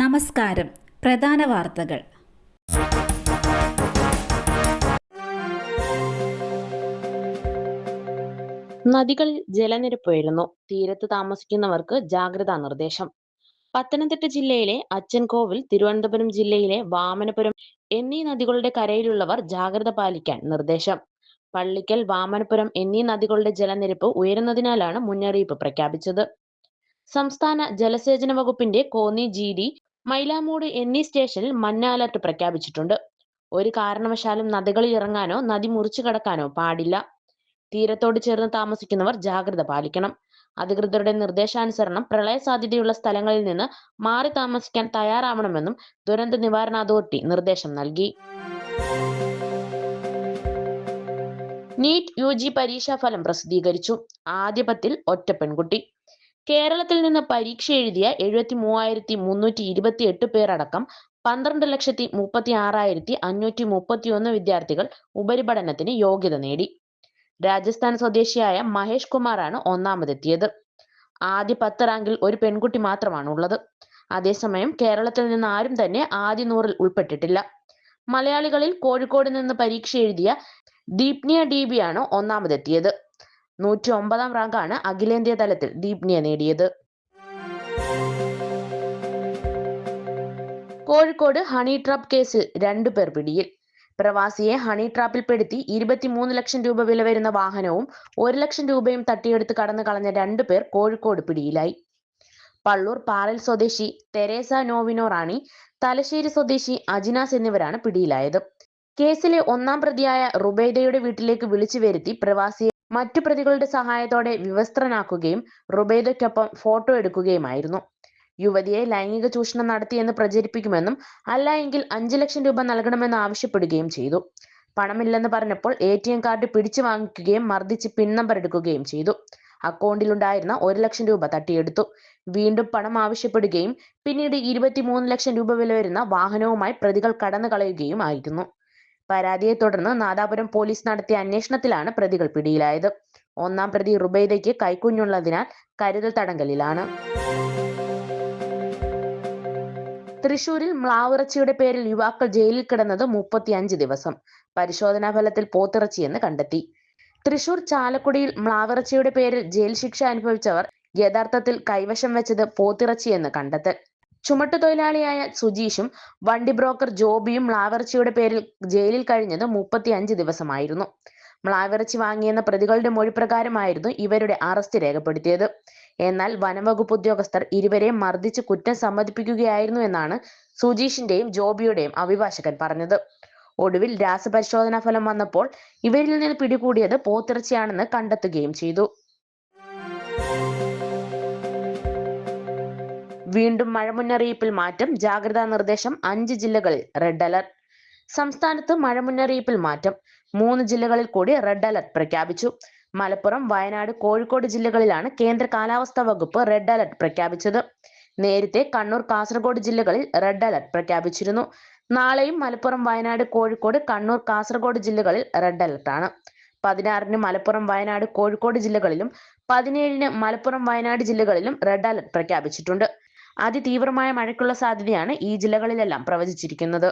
നമസ്കാരം. പ്രധാന വാർത്തകൾ. നദികളിൽ ജലനിരപ്പ് ഉയരുന്നു തീരത്ത് താമസിക്കുന്നവർക്ക് ജാഗ്രതാ നിർദ്ദേശം. പത്തനംതിട്ട ജില്ലയിലെ അച്ചൻകോവിൽ തിരുവനന്തപുരം ജില്ലയിലെ വാമനപുരം എന്നീ നദികളുടെ കരയിലുള്ളവർ ജാഗ്രത പാലിക്കാൻ നിർദ്ദേശം. പള്ളിക്കൽ വാമനപുരം എന്നീ നദികളുടെ ജലനിരപ്പ് ഉയരുന്നതിനാലാണ് മുന്നറിയിപ്പ് പ്രഖ്യാപിച്ചത്. സംസ്ഥാന ജലസേചന വകുപ്പിന്റെ കോന്നി ജി ഡി മൈലാമൂട് എന്നീ സ്റ്റേഷനിൽ മഞ്ഞ അലർട്ട് പ്രഖ്യാപിച്ചിട്ടുണ്ട്. ഒരു കാരണവശാലും നദികളിൽ ഇറങ്ങാനോ നദി മുറിച്ചു കടക്കാനോ പാടില്ല. തീരത്തോട് ചേർന്ന് താമസിക്കുന്നവർ ജാഗ്രത പാലിക്കണം. അധികൃതരുടെ നിർദ്ദേശാനുസരണം പ്രളയ സാധ്യതയുള്ള സ്ഥലങ്ങളിൽ നിന്ന് മാറി താമസിക്കാൻ തയ്യാറാവണമെന്നും ദുരന്ത നിവാരണ അതോറിറ്റി നിർദ്ദേശം നൽകി. നീറ്റ് യു ജി പരീക്ഷാഫലം പ്രസിദ്ധീകരിച്ചു. ആദ്യ പത്തിൽ ഒറ്റ പെൺകുട്ടി. കേരളത്തിൽ നിന്ന് പരീക്ഷ എഴുതിയ എഴുപത്തി മൂവായിരത്തി മുന്നൂറ്റി ഇരുപത്തി എട്ട് പേരടക്കം പന്ത്രണ്ട് ലക്ഷത്തി മുപ്പത്തി ആറായിരത്തി അഞ്ഞൂറ്റി മുപ്പത്തി ഒന്ന് വിദ്യാർത്ഥികൾ ഉപരിപഠനത്തിന് യോഗ്യത നേടി. രാജസ്ഥാൻ സ്വദേശിയായ മഹേഷ് കുമാറാണ് ഒന്നാമതെത്തിയത്. ആദ്യ പത്ത് റാങ്കിൽ ഒരു പെൺകുട്ടി മാത്രമാണ് ഉള്ളത് അതേസമയം കേരളത്തിൽ നിന്ന് ആരും തന്നെ ആദ്യ നൂറിൽ ഉൾപ്പെട്ടിട്ടില്ല. മലയാളികളിൽ കോഴിക്കോട് നിന്ന് പരീക്ഷ എഴുതിയ ദീപ്നിയ ഡി ബി ആണ് ഒന്നാമതെത്തിയത്. നൂറ്റി ഒമ്പതാം റാങ്കാണ് അഖിലേന്ത്യാ തലത്തിൽ ദീപ്നിയ നേടിയത്. കോഴിക്കോട് ഹണി ട്രാപ്പ് കേസിൽ രണ്ടു പേർ പിടിയിൽ. പ്രവാസിയെ ഹണി ട്രാപ്പിൽപ്പെടുത്തി ഇരുപത്തിമൂന്ന് ലക്ഷം രൂപ വില വരുന്ന വാഹനവും ഒരു ലക്ഷം രൂപയും തട്ടിയെടുത്ത് കടന്നു കളഞ്ഞ രണ്ടു പേർ കോഴിക്കോട് പിടിയിലായി. പള്ളൂർ പാറൽ സ്വദേശി തെരേസ നോവിനോ റാണി തലശ്ശേരി സ്വദേശി അജിനാസ് എന്നിവരാണ് പിടിയിലായത്. കേസിലെ ഒന്നാം പ്രതിയായ റുബൈദയുടെ വീട്ടിലേക്ക് വിളിച്ചു വരുത്തി പ്രവാസിയെ മറ്റു പ്രതികളുടെ സഹായത്തോടെ വിവസ്ത്രനാക്കുകയും റുബൈദയ്ക്കൊപ്പം ഫോട്ടോ എടുക്കുകയുമായിരുന്നു. യുവതിയെ ലൈംഗിക ചൂഷണം നടത്തിയെന്ന് പ്രചരിപ്പിക്കുമെന്നും അല്ല എങ്കിൽ അഞ്ചു ലക്ഷം രൂപ നൽകണമെന്ന് ആവശ്യപ്പെടുകയും ചെയ്തു. പണമില്ലെന്ന് പറഞ്ഞപ്പോൾ എ ടി എം കാർഡ് പിടിച്ചു വാങ്ങിക്കുകയും മർദ്ദിച്ച് പിൻ നമ്പർ എടുക്കുകയും ചെയ്തു. അക്കൗണ്ടിലുണ്ടായിരുന്ന ഒരു ലക്ഷം രൂപ തട്ടിയെടുത്തു. വീണ്ടും പണം ആവശ്യപ്പെടുകയും പിന്നീട് ഇരുപത്തിമൂന്ന് ലക്ഷം രൂപ വില വരുന്ന വാഹനവുമായി പ്രതികൾ കടന്നു കളയുകയുമായിരുന്നു പരാതിയെ തുടർന്ന് നാദാപുരം പോലീസ് നടത്തിയ അന്വേഷണത്തിലാണ് പ്രതികൾ പിടിയിലായത്. ഒന്നാം പ്രതി റുബൈദയ്ക്ക് കൈക്കുഞ്ഞുള്ളതിനാൽ കരുതൽ തടങ്കലിലാണ്. തൃശൂരിൽ മ്ലാവിറച്ചിയുടെ പേരിൽ യുവാക്കൾ ജയിലിൽ കിടന്നത് മുപ്പത്തിയഞ്ച് ദിവസം. പരിശോധനാ ഫലത്തിൽ പോത്തിറച്ചിയെന്ന് കണ്ടെത്തി. തൃശൂർ ചാലക്കുടിയിൽ മ്ലാവിറച്ചിയുടെ പേരിൽ ജയിൽ ശിക്ഷ അനുഭവിച്ചവർ യഥാർത്ഥത്തിൽ കൈവശം വെച്ചത് പോത്തിറച്ചിയെന്ന് കണ്ടെത്തൽ. ചുമട്ടുതൊഴിലാളിയായ സുജീഷും വണ്ടി ബ്രോക്കർ ജോബിയും മ്ലാവിറച്ചിയുടെ പേരിൽ ജയിലിൽ കഴിഞ്ഞത് മുപ്പത്തിയഞ്ച് ദിവസമായിരുന്നു. മ്ലാവിറച്ചി വാങ്ങിയെന്ന പ്രതികളുടെ മൊഴി പ്രകാരമായിരുന്നു ഇവരുടെ അറസ്റ്റ് രേഖപ്പെടുത്തിയത്. എന്നാൽ വനംവകുപ്പ് ഉദ്യോഗസ്ഥർ ഇരുവരെയും മർദ്ദിച്ച് കുറ്റം സമ്മതിപ്പിക്കുകയായിരുന്നു എന്നാണ് സുജീഷിന്റെയും ജോബിയുടെയും അഭിഭാഷകൻ പറഞ്ഞത്. ഒടുവിൽ രാസപരിശോധനാ ഫലം വന്നപ്പോൾ ഇവരിൽ നിന്ന് പിടികൂടിയത് പോത്തിറച്ചിയാണെന്ന് കണ്ടെത്തുകയും ചെയ്തു. വീണ്ടും മഴ മുന്നറിയിപ്പിൽ മാറ്റം. ജാഗ്രതാ നിർദ്ദേശം അഞ്ച് ജില്ലകളിൽ റെഡ് അലർട്ട് സംസ്ഥാനത്ത് മഴ മുന്നറിയിപ്പിൽ മാറ്റം. മൂന്ന് ജില്ലകളിൽ കൂടി റെഡ് അലർട്ട് പ്രഖ്യാപിച്ചു. മലപ്പുറം വയനാട് കോഴിക്കോട് ജില്ലകളിലാണ് കേന്ദ്ര കാലാവസ്ഥാ വകുപ്പ് റെഡ് അലർട്ട് പ്രഖ്യാപിച്ചത്. നേരത്തെ കണ്ണൂർ കാസർഗോഡ് ജില്ലകളിൽ റെഡ് അലർട്ട് പ്രഖ്യാപിച്ചിരുന്നു. നാളെയും മലപ്പുറം വയനാട് കോഴിക്കോട് കണ്ണൂർ കാസർഗോഡ് ജില്ലകളിൽ റെഡ് അലർട്ടാണ് പതിനാറിന് മലപ്പുറം വയനാട് കോഴിക്കോട് ജില്ലകളിലും പതിനേഴിന് മലപ്പുറം വയനാട് ജില്ലകളിലും റെഡ് അലർട്ട് പ്രഖ്യാപിച്ചിട്ടുണ്ട്. അതിതീവ്രമായ മഴയ്ക്കുള്ള സാധ്യതയാണ് ഈ ജില്ലകളിലെല്ലാം പ്രവചിച്ചിരിക്കുന്നത്.